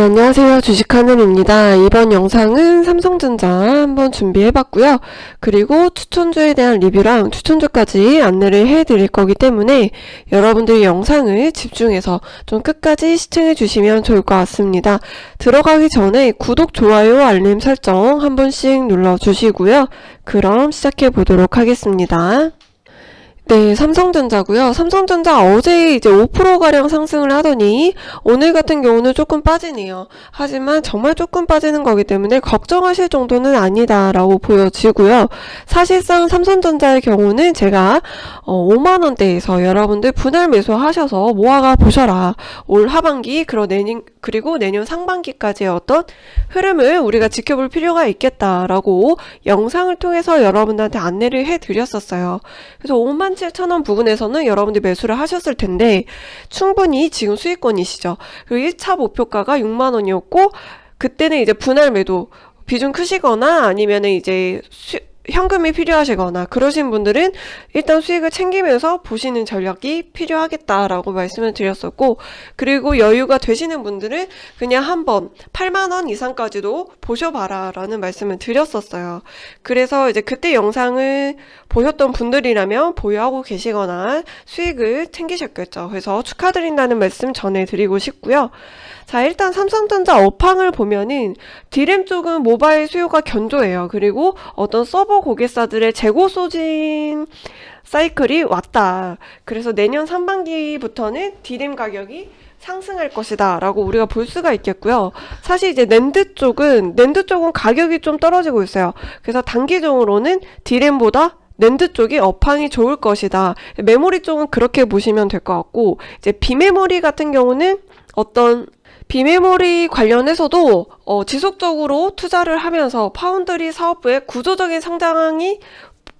네, 안녕하세요. 주식하늘입니다. 이번 영상은 삼성전자 한번 준비해봤고요. 그리고 추천주에 대한 리뷰랑 추천주까지 안내를 해드릴 거기 때문에 여러분들이 영상을 집중해서 좀 끝까지 시청해주시면 좋을 것 같습니다. 들어가기 전에 구독, 좋아요, 알림 설정 한 번씩 눌러주시고요. 그럼 시작해보도록 하겠습니다. 네, 삼성전자고요. 삼성전자 어제 이제 5%가량 상승을 하더니 오늘 같은 경우는 조금 빠지네요. 하지만 정말 조금 빠지는 거기 때문에 걱정하실 정도는 아니다라고 보여지고요. 사실상 삼성전자의 경우는 제가 어, 5만 원대에서 여러분들 분할 매수하셔서 모아가 보셔라. 올 하반기 그리고 내년 그리고 내년 상반기까지의 어떤 흐름을 우리가 지켜볼 필요가 있겠다라고 영상을 통해서 여러분들한테 안내를 해 드렸었어요. 그래서 5만 7천 원 부근에서는 여러분들이 매수를 하셨을 텐데 충분히 지금 수익권이시죠. 그리고 1차 목표가가 6만 원이었고 그때는 이제 분할 매도 비중 크시거나 아니면은 이제 수, 현금이 필요하시거나 그러신 분들은 일단 수익을 챙기면서 보시는 전략이 필요하겠다라고 말씀을 드렸었고 그리고 여유가 되시는 분들은 그냥 한번 8만 원 이상까지도 보셔봐라 라는 말씀을 드렸었어요. 그래서 이제 그때 영상을 보셨던 분들이라면 보유하고 계시거나 수익을 챙기셨겠죠. 그래서 축하드린다는 말씀 전해드리고 싶고요. 자, 일단 삼성전자 업황을 보면은 디램 쪽은 모바일 수요가 견조해요. 그리고 어떤 서버 고객사들의 재고 소진 사이클이 왔다. 그래서 내년 상반기부터는 디램 가격이 상승할 것이다 라고 우리가 볼 수가 있겠고요. 사실 이제 낸드 쪽은 낸드 쪽은 가격이 좀 떨어지고 있어요. 그래서 단기적으로는 디램보다 낸드 쪽이 업황이 좋을 것이다. 메모리 쪽은 그렇게 보시면 될 것 같고 이제 비메모리 같은 경우는 어떤 비메모리 관련해서도 어, 지속적으로 투자를 하면서 파운드리 사업부의 구조적인 성장이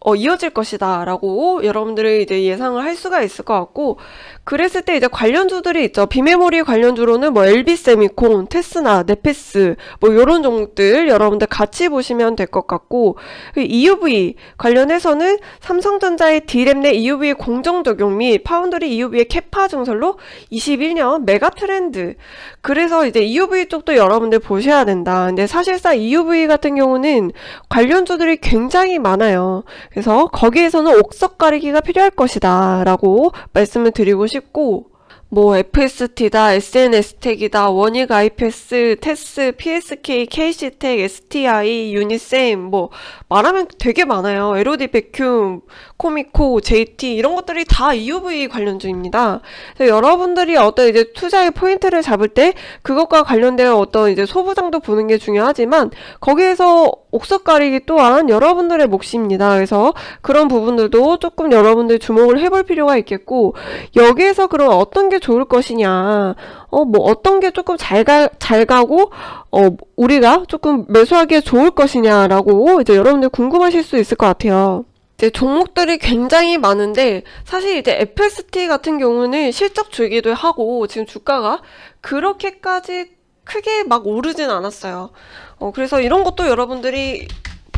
어, 이어질 것이다 라고 여러분들이 이제 예상을 할 수가 있을 것 같고 그랬을 때 이제 관련주들이 있죠. 비메모리 관련주로는 뭐 LB세미콘, 테스나, 네페스 뭐 요런 종목들 여러분들 같이 보시면 될 것 같고 EUV 관련해서는 삼성전자의 D램 내 EUV 공정 적용 및 파운드리 EUV의 캐파 증설로 21년 메가 트렌드. 그래서 이제 EUV 쪽도 여러분들 보셔야 된다. 근데 사실상 EUV 같은 경우는 관련주들이 굉장히 많아요. 그래서 거기에서는 옥석 가리기가 필요할 것이다 라고 말씀을 드리고 싶고 뭐 FST다, SNS텍이다, 원익 IPS, 테스, PSK, KC텍, STI, 유니셈 뭐 말하면 되게 많아요. LOD 백큐, 코미코, JT 이런 것들이 다 EUV 관련주입니다. 여러분들이 어떤 이제 투자의 포인트를 잡을 때 그것과 관련된 어떤 이제 소부장도 보는 게 중요하지만 거기에서 옥석 가리기 또한 여러분들의 몫입니다. 그래서 그런 부분들도 조금 여러분들 주목을 해볼 필요가 있겠고 여기에서 그럼 어떤 게 좋을 것이냐 어 뭐 어떤 게 조금 잘 가 잘 가고 어 우리가 조금 매수하기에 좋을 것이냐라고 이제 여러분들 궁금하실 수 있을 것 같아요. 이제 종목들이 굉장히 많은데 사실 이제 FST 같은 경우는 실적 주기도 하고 지금 주가가 그렇게까지 크게 막 오르진 않았어요. 어 그래서 이런 것도 여러분들이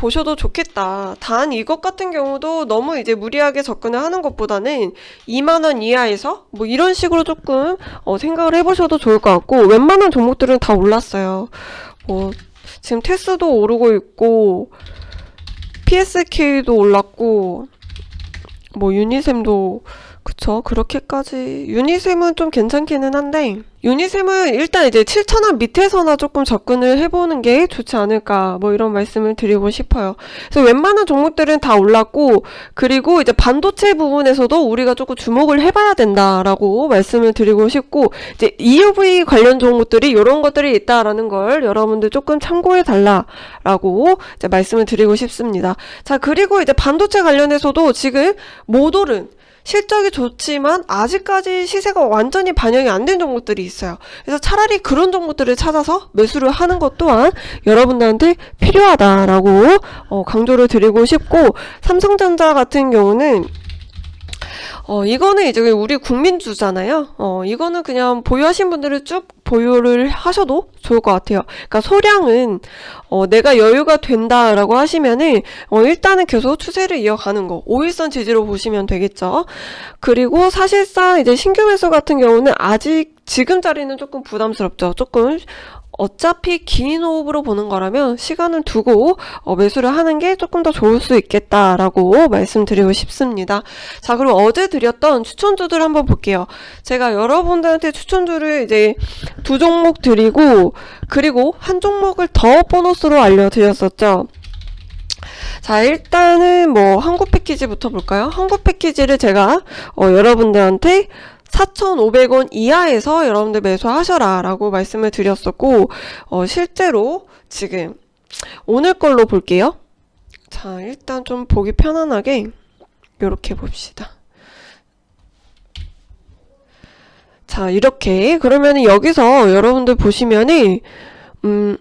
보셔도 좋겠다. 단 이것 같은 경우도 너무 이제 무리하게 접근을 하는 것보다는 2만원 이하에서 뭐 이런 식으로 조금 어 생각을 해보셔도 좋을 것 같고 웬만한 종목들은 다 올랐어요. 뭐 지금 테스도 오르고 있고 PSK도 올랐고 뭐 유니셈도 그쵸 그렇게까지 유니셈은 좀 괜찮기는 한데 유니셈은 일단 이제 7,000원 밑에서나 조금 접근을 해보는 게 좋지 않을까 뭐 이런 말씀을 드리고 싶어요. 그래서 웬만한 종목들은 다 올랐고 그리고 이제 반도체 부분에서도 우리가 조금 주목을 해봐야 된다라고 말씀을 드리고 싶고 이제 EUV 관련 종목들이 이런 것들이 있다라는 걸 여러분들 조금 참고해 달라라고 이제 말씀을 드리고 싶습니다. 자 그리고 이제 반도체 관련해서도 지금 모돌은 실적이 좋지만 아직까지 시세가 완전히 반영이 안 된 종목들이 있어요. 그래서 차라리 그런 종목들을 찾아서 매수를 하는 것 또한 여러분들한테 필요하다라고 어, 강조를 드리고 싶고 삼성전자 같은 경우는 어, 이거는 이제 우리 국민주잖아요. 어, 이거는 그냥 보유하신 분들은 쭉 보유를 하셔도 좋을 것 같아요. 그러니까 소량은 어, 내가 여유가 된다라고 하시면은 어, 일단은 계속 추세를 이어가는 거 5일선 지지로 보시면 되겠죠. 그리고 사실상 이제 신규 매수 같은 경우는 아직 지금 자리는 조금 부담스럽죠. 조금 어차피 긴 호흡으로 보는 거라면 시간을 두고 어, 매수를 하는 게 조금 더 좋을 수 있겠다라고 말씀드리고 싶습니다. 자, 그럼 어제 드렸던 추천주들 한번 볼게요. 제가 여러분들한테 추천주를 이제 두 종목 드리고 그리고 한 종목을 더 보너스로 알려드렸었죠. 자, 일단은 뭐 한국 패키지부터 볼까요? 한국 패키지를 제가 어, 여러분들한테 4,500원 이하에서 여러분들 매수하셔라 라고 말씀을 드렸었고 어, 실제로 지금 오늘 걸로 볼게요. 자, 일단 좀 보기 편안하게 이렇게 봅시다. 자, 이렇게. 그러면 여기서 여러분들 보시면은 음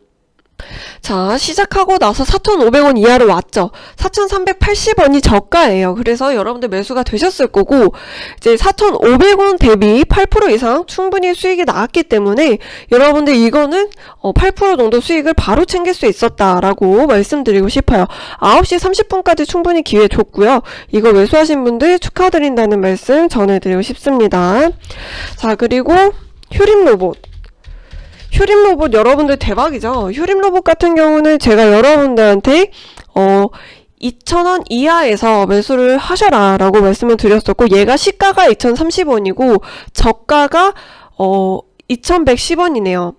자, 시작하고 나서 4,500원 이하로 왔죠. 4,380원이 저가예요. 그래서 여러분들 매수가 되셨을 거고, 이제 4,500원 대비 8% 이상 충분히 수익이 나왔기 때문에 여러분들 이거는 어, 8% 정도 수익을 바로 챙길 수 있었다라고 말씀드리고 싶어요. 9시 30분까지 충분히 기회 줬고요. 이거 매수하신 분들 축하드린다는 말씀 전해드리고 싶습니다. 자, 그리고 휴림 로봇. 휴림 로봇 여러분들 대박이죠. 휴림 로봇 같은 경우는 제가 여러분들한테 어 2,000원 이하에서 매수를 하셔라 라고 말씀을 드렸었고 얘가 시가가 2,030원이고 저가가 어 2,110원이네요.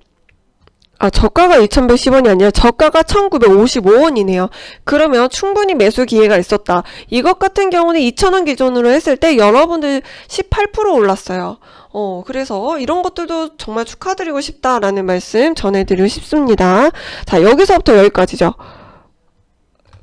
아, 저가가 2,110원이 아니라 저가가 1,955원이네요. 그러면 충분히 매수 기회가 있었다. 이것 같은 경우는 2,000원 기준으로 했을 때 여러분들 18% 올랐어요. 어, 그래서 이런 것들도 정말 축하드리고 싶다라는 말씀 전해드리고 싶습니다. 자, 여기서부터 여기까지죠.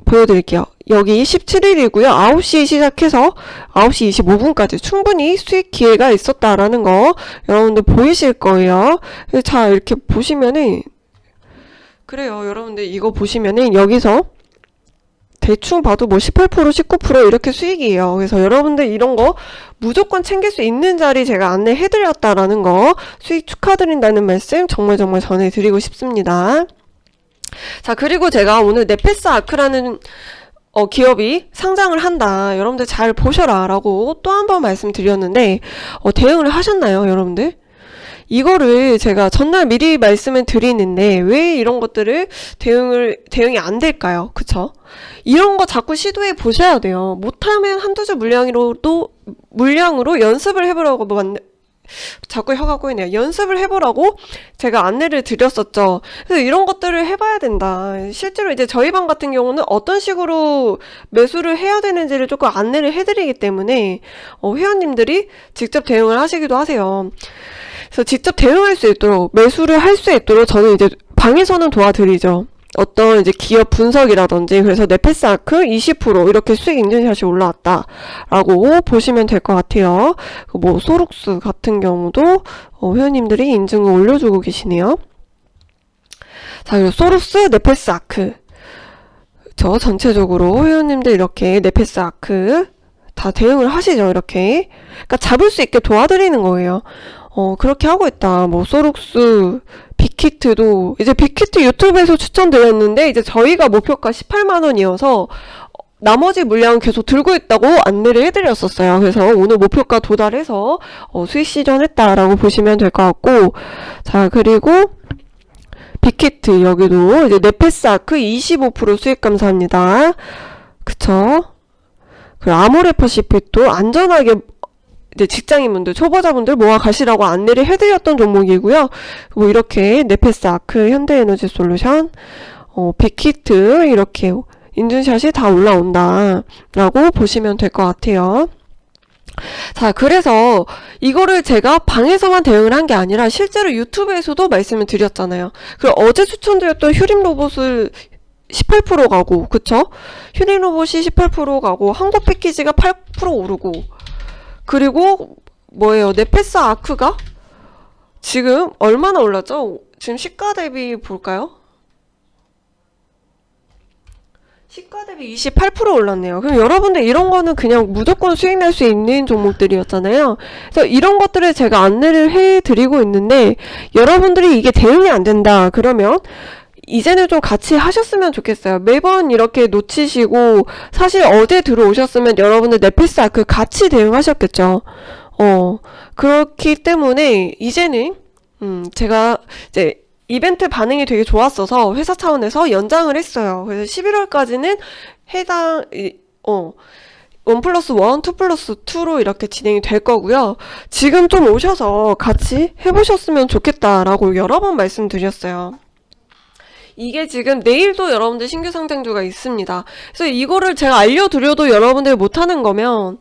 보여드릴게요. 여기 17일이고요. 9시 시작해서 9시 25분까지 충분히 수익 기회가 있었다라는 거 여러분들 보이실 거예요. 자, 이렇게 보시면은 그래요. 여러분들 이거 보시면은 여기서 대충 봐도 뭐 18%, 19% 이렇게 수익이에요. 그래서 여러분들 이런 거 무조건 챙길 수 있는 자리 제가 안내해드렸다라는 거 수익 축하드린다는 말씀 정말 정말 전해드리고 싶습니다. 자, 그리고 제가 오늘 네페스 아크라는 어, 기업이 상장을 한다. 여러분들 잘 보셔라. 라고 또 한 번 말씀드렸는데, 어, 대응을 하셨나요, 여러분들? 이거를 제가 전날 미리 말씀을 드리는데, 왜 이런 것들을 대응을, 대응이 안 될까요? 그쵸? 이런 거 자꾸 시도해 보셔야 돼요. 못하면 한두 주 물량으로도, 물량으로 연습을 해보라고 만, 자꾸 혀가 꼬이네요. 연습을 해보라고 제가 안내를 드렸었죠. 그래서 이런 것들을 해봐야 된다. 실제로 이제 저희 방 같은 경우는 어떤 식으로 매수를 해야 되는지를 조금 안내를 해드리기 때문에 어, 회원님들이 직접 대응을 하시기도 하세요. 그래서 직접 대응할 수 있도록 매수를 할 수 있도록 저는 이제 방에서는 도와드리죠. 어떤 이제 기업 분석이라든지 그래서 네페스 아크 20% 이렇게 수익 인증샷이 올라왔다라고 보시면 될 것 같아요. 뭐 소록스 같은 경우도 어, 회원님들이 인증을 올려주고 계시네요. 자 그리고 소록스 네페스 아크 저 전체적으로 회원님들 이렇게 네페스 아크 다 대응을 하시죠 이렇게 그러니까 잡을 수 있게 도와드리는 거예요. 어 그렇게 하고 있다. 뭐 소록스 빅히트도 이제 빅히트 유튜브에서 추천드렸는데 이제 저희가 목표가 18만 원이어서 나머지 물량은 계속 들고 있다고 안내를 해드렸었어요. 그래서 오늘 목표가 도달해서 어, 수익 시전했다라고 보시면 될 것 같고 자 그리고 빅히트 여기도 이제 네페스 아크 25% 수익 감사합니다. 그쵸? 그리고 아모레퍼시픽도 안전하게 이제 직장인분들, 초보자분들 모아 가시라고 안내를 해드렸던 종목이고요. 뭐 이렇게 네페스 아크, 현대에너지 솔루션, 어, 빅히트 이렇게 인증샷이 다 올라온다라고 보시면 될 것 같아요. 자, 그래서 이거를 제가 방에서만 대응을 한 게 아니라 실제로 유튜브에서도 말씀을 드렸잖아요. 그리고 어제 추천드렸던 휴림 로봇을 18% 가고, 그쵸? 휴림 로봇이 18% 가고, 한국 패키지가 8% 오르고, 그리고 뭐예요? 네페스 아크가 지금 얼마나 올랐죠? 지금 시가 대비 볼까요? 시가 대비 28% 올랐네요. 그럼 여러분들 이런 거는 그냥 무조건 수익 낼 수 있는 종목들이었잖아요. 그래서 이런 것들을 제가 안내를 해 드리고 있는데 여러분들이 이게 대응이 안 된다. 그러면 이제는 좀 같이 하셨으면 좋겠어요. 매번 이렇게 놓치시고 사실 어제 들어오셨으면 여러분들 넷플릭스 아크 같이 대응하셨겠죠. 어 그렇기 때문에 이제는 음 제가 이제 이벤트 반응이 되게 좋았어서 회사 차원에서 연장을 했어요. 그래서 11월까지는 해당, 이- 어, 원 플러스 원, 투 플러스 투로 이렇게 진행이 될 거고요. 지금 좀 오셔서 같이 해보셨으면 좋겠다라고 여러 번 말씀드렸어요. 이게 지금 내일도 여러분들 신규 상장주가 있습니다. 그래서 이거를 제가 알려드려도 여러분들이 못하는 거면,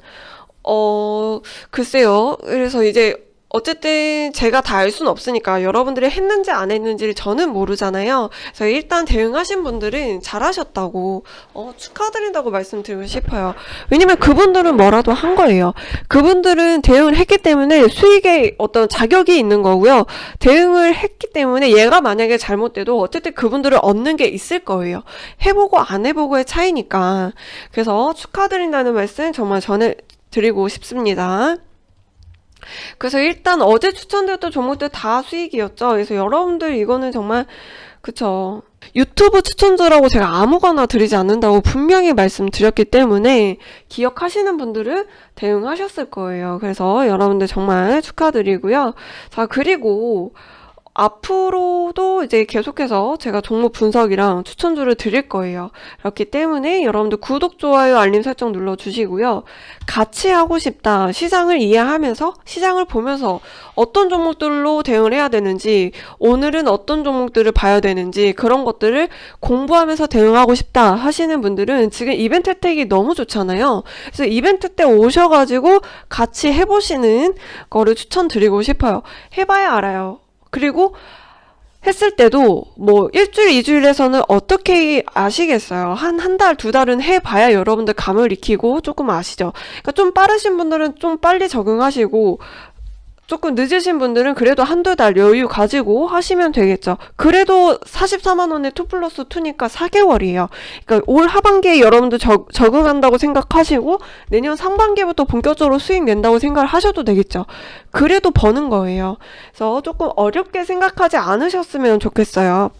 어, 글쎄요. 그래서 이제 어쨌든 제가 다 알 수는 없으니까 여러분들이 했는지 안 했는지를 저는 모르잖아요. 그래서 일단 대응하신 분들은 잘하셨다고, 어, 축하드린다고 말씀드리고 싶어요. 왜냐면 그분들은 뭐라도 한 거예요. 그분들은 대응을 했기 때문에 수익에 어떤 자격이 있는 거고요. 대응을 했기 때문에 얘가 만약에 잘못돼도 어쨌든 그분들을 얻는 게 있을 거예요. 해보고 안 해보고의 차이니까. 그래서 축하드린다는 말씀 정말 전해 드리고 싶습니다. 그래서 일단 어제 추천드렸던 종목들 다 수익이었죠. 그래서 여러분들 이거는 정말 그쵸. 유튜브 추천주라고 제가 아무거나 드리지 않는다고 분명히 말씀드렸기 때문에 기억하시는 분들은 대응하셨을 거예요. 그래서 여러분들 정말 축하드리고요. 자, 그리고 앞으로도 이제 계속해서 제가 종목 분석이랑 추천주를 드릴 거예요. 그렇기 때문에 여러분들 구독, 좋아요, 알림 설정 눌러주시고요. 같이 하고 싶다. 시장을 이해하면서, 시장을 보면서 어떤 종목들로 대응을 해야 되는지, 오늘은 어떤 종목들을 봐야 되는지, 그런 것들을 공부하면서 대응하고 싶다 하시는 분들은 지금 이벤트 혜택이 너무 좋잖아요. 그래서 이벤트 때 오셔가지고 같이 해보시는 거를 추천드리고 싶어요. 해봐야 알아요. 그리고 했을 때도 뭐 일주일, 이주일에서는 어떻게 아시겠어요? 한, 한 달, 두 달은 해봐야 여러분들 감을 익히고 조금 아시죠? 그러니까 좀 빠르신 분들은 좀 빨리 적응하시고 조금 늦으신 분들은 그래도 한두 달 여유 가지고 하시면 되겠죠. 그래도 44만원에 2 플러스 2니까 4개월이에요. 그러니까 올 하반기에 여러분들 적, 적응한다고 생각하시고 내년 상반기부터 본격적으로 수익 낸다고 생각을 하셔도 되겠죠. 그래도 버는 거예요. 그래서 조금 어렵게 생각하지 않으셨으면 좋겠어요.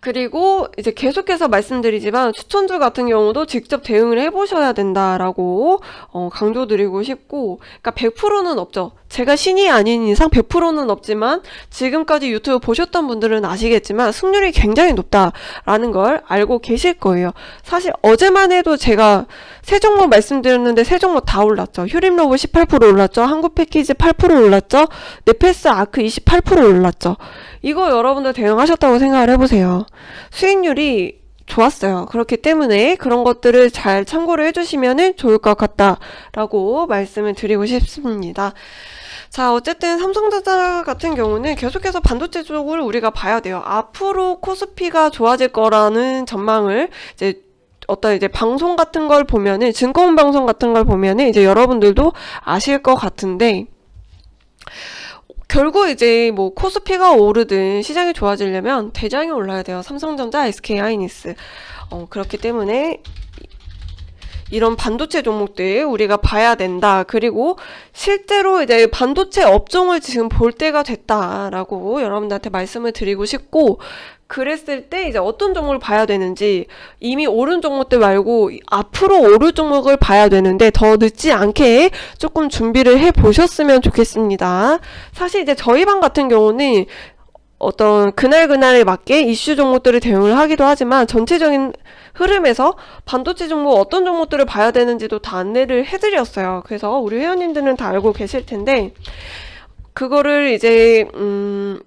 그리고 이제 계속해서 말씀드리지만 추천주 같은 경우도 직접 대응을 해보셔야 된다라고 어, 강조드리고 싶고, 그러니까 100%는 없죠. 제가 신이 아닌 이상 100%는 없지만 지금까지 유튜브 보셨던 분들은 아시겠지만 승률이 굉장히 높다라는 걸 알고 계실 거예요. 사실 어제만 해도 제가 세 종목 말씀드렸는데 세 종목 다 올랐죠. 휴림로브 18% 올랐죠. 한국 패키지 8% 올랐죠. 네페스 아크 28% 올랐죠. 이거 여러분들 대응하셨다고 생각을 해보세요. 수익률이 좋았어요. 그렇기 때문에 그런 것들을 잘 참고를 해주시면 좋을 것 같다라고 말씀을 드리고 싶습니다. 자, 어쨌든 삼성전자 같은 경우는 계속해서 반도체 쪽을 우리가 봐야 돼요. 앞으로 코스피가 좋아질 거라는 전망을 이제 어떤 이제 방송 같은 걸 보면은 증권 방송 같은 걸 보면은 이제 여러분들도 아실 것 같은데 결국 이제 뭐 코스피가 오르든 시장이 좋아지려면 대장이 올라야 돼요. 삼성전자, SK 하이닉스. 어, 그렇기 때문에 이런 반도체 종목들 우리가 봐야 된다. 그리고 실제로 이제 반도체 업종을 지금 볼 때가 됐다라고 여러분들한테 말씀을 드리고 싶고 그랬을 때 이제 어떤 종목을 봐야 되는지 이미 오른 종목들 말고 앞으로 오를 종목을 봐야 되는데 더 늦지 않게 조금 준비를 해 보셨으면 좋겠습니다. 사실 이제 저희 방 같은 경우는 어떤 그날 그날에 맞게 이슈 종목들을 대응을 하기도 하지만 전체적인 흐름에서 반도체 종목 어떤 종목들을 봐야 되는지도 다 안내를 해드렸어요. 그래서 우리 회원님들은 다 알고 계실 텐데 그거를 이제 음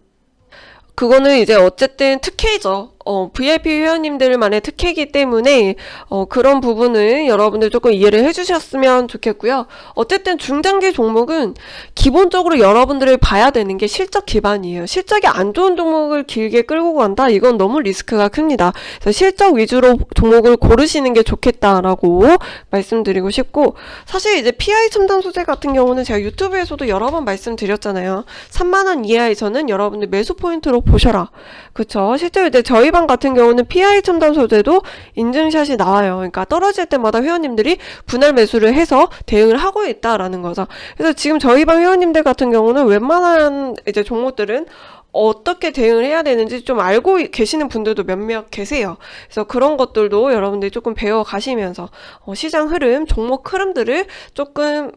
그거는 이제 어쨌든 특혜죠. 어, VIP 회원님들만의 특혜이기 때문에 어, 그런 부분은 여러분들 조금 이해를 해주셨으면 좋겠고요. 어쨌든 중장기 종목은 기본적으로 여러분들을 봐야 되는 게 실적 기반이에요. 실적이 안 좋은 종목을 길게 끌고 간다? 이건 너무 리스크가 큽니다. 그래서 실적 위주로 종목을 고르시는 게 좋겠다라고 말씀드리고 싶고 사실 이제 PI 첨단 소재 같은 경우는 제가 유튜브에서도 여러 번 말씀드렸잖아요. 3만원 이하에서는 여러분들 매수 포인트로 보셔라. 그쵸? 실제로 이제 저희 방 같은 경우는 PI 첨단 소재도 인증샷이 나와요. 그러니까 떨어질 때마다 회원님들이 분할 매수를 해서 대응을 하고 있다라는 거죠. 그래서 지금 저희 방 회원님들 같은 경우는 웬만한 이제 종목들은 어떻게 대응을 해야 되는지 좀 알고 계시는 분들도 몇몇 계세요. 그래서 그런 것들도 여러분들이 조금 배워 가시면서 어, 시장 흐름, 종목 흐름들을 조금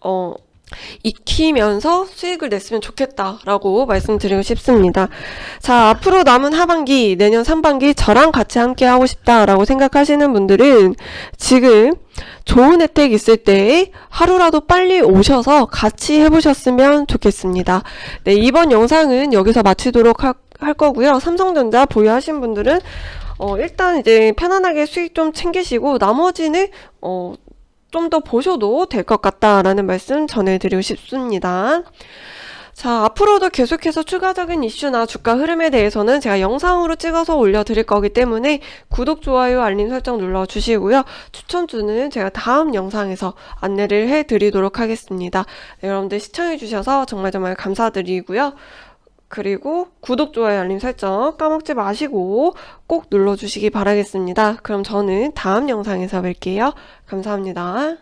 어 익히면서 수익을 냈으면 좋겠다라고 말씀드리고 싶습니다. 자, 앞으로 남은 하반기, 내년 상반기 저랑 같이 함께 하고 싶다라고 생각하시는 분들은 지금 좋은 혜택 있을 때 하루라도 빨리 오셔서 같이 해보셨으면 좋겠습니다. 네, 이번 영상은 여기서 마치도록 할, 할 거고요. 삼성전자 보유하신 분들은 어, 일단 이제 편안하게 수익 좀 챙기시고 나머지는 어, 좀 더 보셔도 될 것 같다라는 말씀 전해드리고 싶습니다. 자, 앞으로도 계속해서 추가적인 이슈나 주가 흐름에 대해서는 제가 영상으로 찍어서 올려드릴 거기 때문에 구독, 좋아요, 알림 설정 눌러주시고요. 추천주는 제가 다음 영상에서 안내를 해드리도록 하겠습니다. 네, 여러분들 시청해주셔서 정말 정말 감사드리고요. 그리고 구독, 좋아요, 알림 설정 까먹지 마시고 꼭 눌러주시기 바라겠습니다. 그럼 저는 다음 영상에서 뵐게요. 감사합니다.